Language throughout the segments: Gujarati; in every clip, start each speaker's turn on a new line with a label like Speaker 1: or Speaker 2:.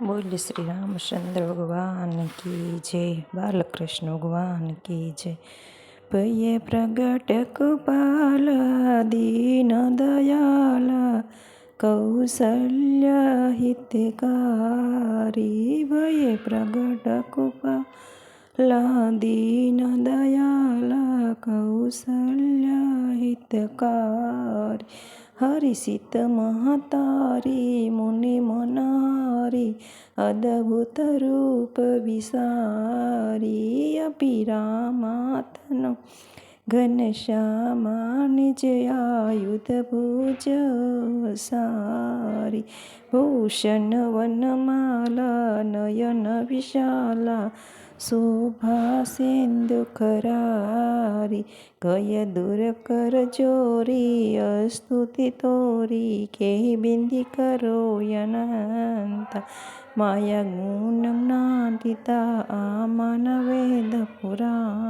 Speaker 1: બોલ શ્રી રામચંદ્ર ભગવાન કી જય બાલકૃષ્ણ ભગવાન કી જય ભયે પ્રગટ કૃપાલ દીન દયાલ કૌસલ્ય હિતકારી ભયે પ્રગટ કૃપાલ દીન દયાલ કૌસલ્ય હિતકારી હરિસિત મહતારી મુનિ મનારી, અદભુત રૂપ વિસારી અપિરામાતનો ઘનશ્યામા નિજ આયુધ ભુજ સારી, ભૂષણ વનમાલા, નયન વિશાલા શોભા સિંધુ ખરારી ગય દૂર કર ચોરી અસ્તુતિ તોરી કે બિંદી કરો અનંતા માયા ગુણ જ્ઞાતિતા આમન વેદ પુરાણા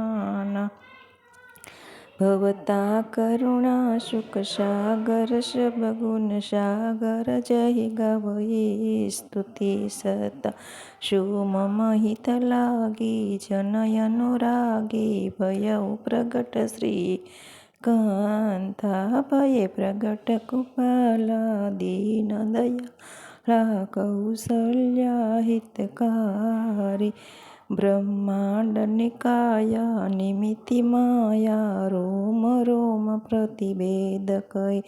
Speaker 1: ભવતા કરુણા સુખ સાગર સબગુણ સાગર જય ગવયે સ્તુતિ સતા શુમ મહિત લાગી જનયનુરાગી ભય પ્રગટ શ્રી કાંતા ભય પ્રગટ કુપાલા દીન દયા કૌશલ્યા હિતકારી બ્રહ્માંડ નિકાયા નિમિતિ માયા, રોમ રોમ પ્રતિભેદ મમ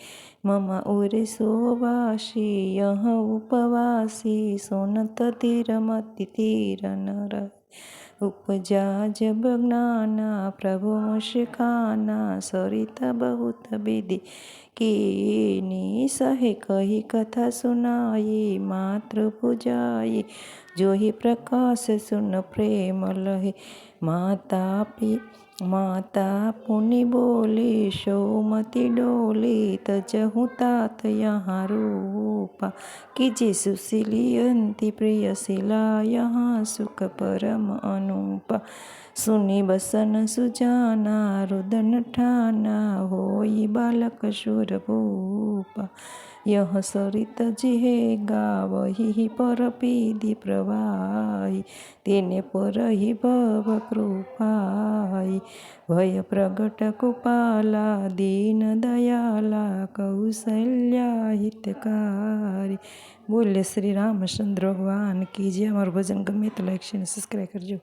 Speaker 1: મમ ઉરસોવાસી યહ ઉપવાસી, સોનત તીરમતિ તીર નર. ઉપજા જબ જ્ઞાના પ્રભુ મુસ્કાના સરિત બહુત વિધિ. કીની સહે કહી કથા સુનાઈ, માતૃ પૂજાઈ જોહી પ્રકાશ સુન પ્રેમ લહે માતા પી માતા પુનિ બોલી સૌમતી ડોલી તજહું तात यहाँ रूपा कीजे सुशीलियंती प्रियशिला यहाँ सुख परम अनुपा सुनी बसन सुजाना, रुदन ठाना हो बालक सुर भूपा। यह सरित जिहे गाव ही पर पीधि प्रवाय तिने पर ही भव कृपाई भय प्रगट कृपाला, दीन दयाला कौशल्या हितकारी बोले श्री रामचंद्र भगवान कीजिए हमारे भजन गम्य तो लाइक, शेयर, सब्सक्राइब कर जो